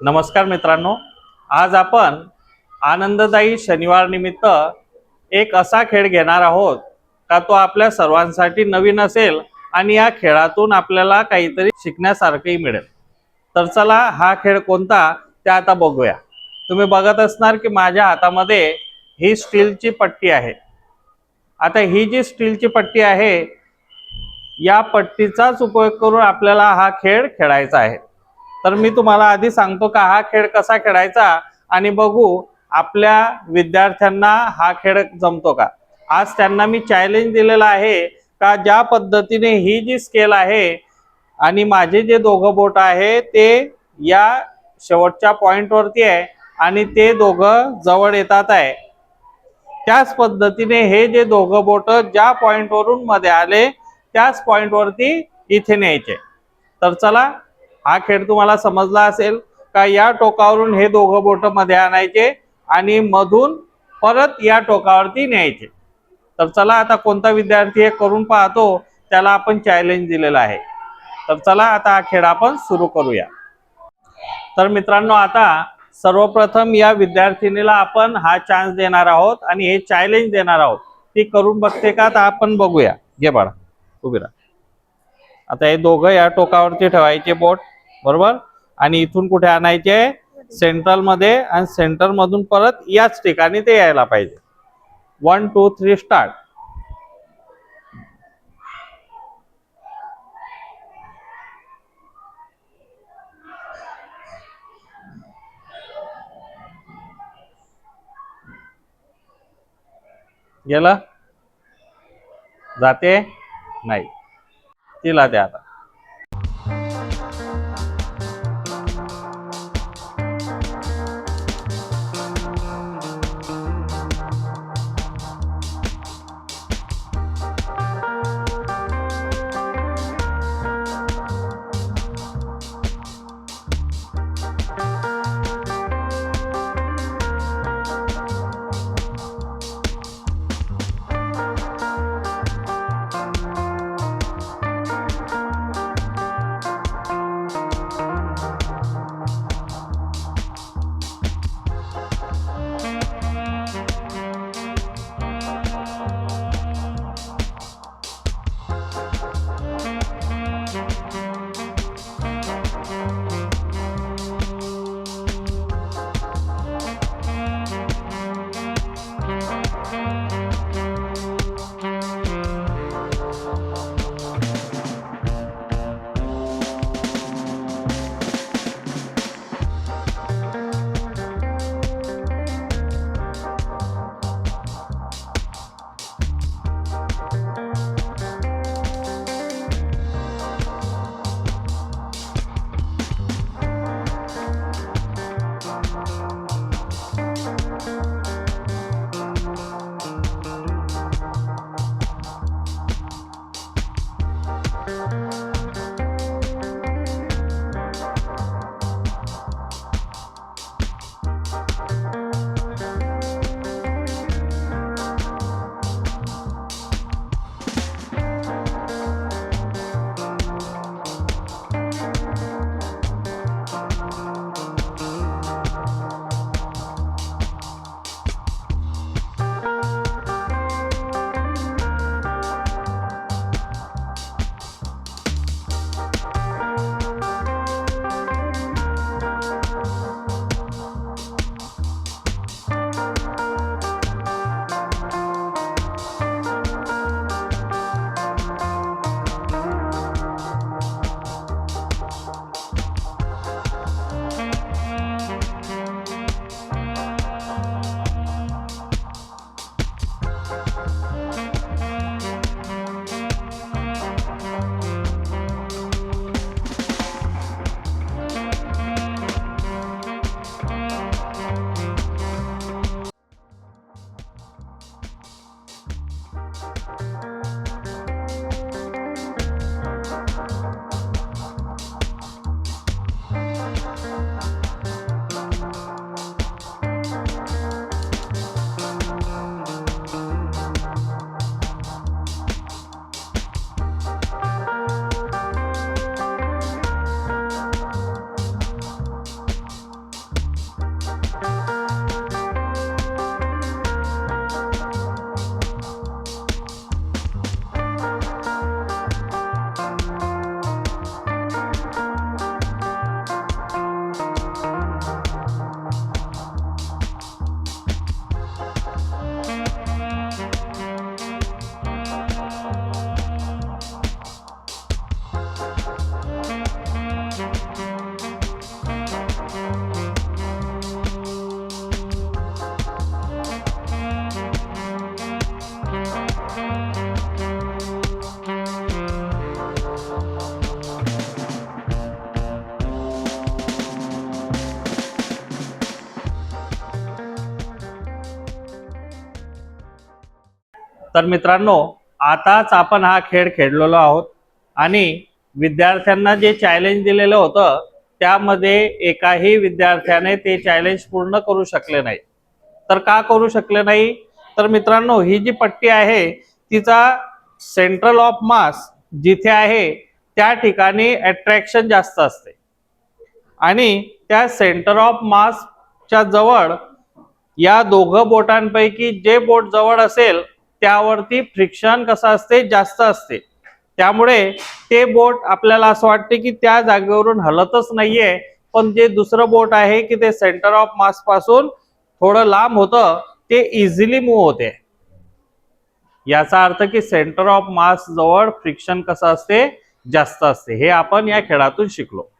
नमस्कार मित्रांनो. आज आपण आनंददायी शनिवार निमित्त एक असा खेळ घेणार आहोत का तो आपल्या सर्वांसाठी नवीन असेल आणि या खेळातून आपल्याला काहीतरी शिकण्यासारखंही मिळेल. तर चला हा खेळ कोणता ते आता बघूया. तुम्ही बघत असणार की माझ्या हातामध्ये ही स्टीलची पट्टी आहे. आता ही जी स्टीलची पट्टी आहे या पट्टीचाच उपयोग करून आपल्याला हा खेळ खेळायचा आहे. तर मी तुम्हाला आधी सांगतो का हा खेळ कसा खेळायचा आणि बघू आपल्या विद्यार्थ्यांना हा खेळ जमतो का. आज त्यांना मी चॅलेंज दिलेला आहे का ज्या पद्धतीने ही जी स्केल आहे आणि माझे जे दोघं बोट आहे ते या शेवटच्या पॉइंटवरती आहे आणि ते दोघं जवळ येतात आहे. त्याच पद्धतीने हे जे दोघं बोट ज्या पॉइंटवरून मध्ये आले त्याच पॉइंटवरती इथे न्यायचे. तर चला हा खेळ तुम्हाला समजला असेल का या टोकावरून हे दोघं बोटमध्ये आणायचे आणि मधून परत या टोकावरती न्यायचे. तर चला आता कोणता विद्यार्थी हे करून पाहतो त्याला आपण चॅलेंज दिलेलं आहे. तर चला आता हा खेळ आपण सुरू करूया. तर मित्रांनो आता सर्वप्रथम या विद्यार्थिनीला आपण हा चान्स देणार आहोत आणि हे चॅलेंज देणार आहोत. ती करून बघते का तर आपण बघूया. घे बाळा उभी राहा. आता हे दोघं या टोकावरती ठेवायचे बोट. बरोबर? आणि इथून कुठे आणायचे? सेंट्रलमध्ये आणि सेंटर मधून परत याच ठिकाणी ते यायला पाहिजे. वन टू थ्री स्टार्ट गेलं? जाते? नाही. तिला द्या आता. तर मित्रांनो आताच आपण हा खेळ खेळलेलो आहोत आणि विद्यार्थ्यांना जे चॅलेंज दिलेलं होतं त्यामध्ये एकाही विद्यार्थ्याने ते चॅलेंज पूर्ण करू शकले नाही. तर का करू शकले नाही? तर मित्रांनो ही जी पट्टी आहे तिचा सेंट्रल ऑफ मास जिथे आहे त्या ठिकाणी अट्रॅक्शन जास्त असते. आणि त्या सेंटर ऑफ मासच्या जवळ या दोघं बोटांपैकी जे बोट जवळ असेल त्यावरती फ्रिक्शन कसं असते? जास्त असते. त्यामुळे ते बोट आपल्याला असं वाटते की त्या जागेवरून हलतच नाहीये. पण जे दुसरं बोट आहे की ते सेंटर ऑफ मासपासून थोडं लांब होतं ते इझिली मूव्ह होते. याचा अर्थ की सेंटर ऑफ मास जवळ फ्रिक्शन कसं असते? जास्त असते. हे आपण या खेळातून शिकलो.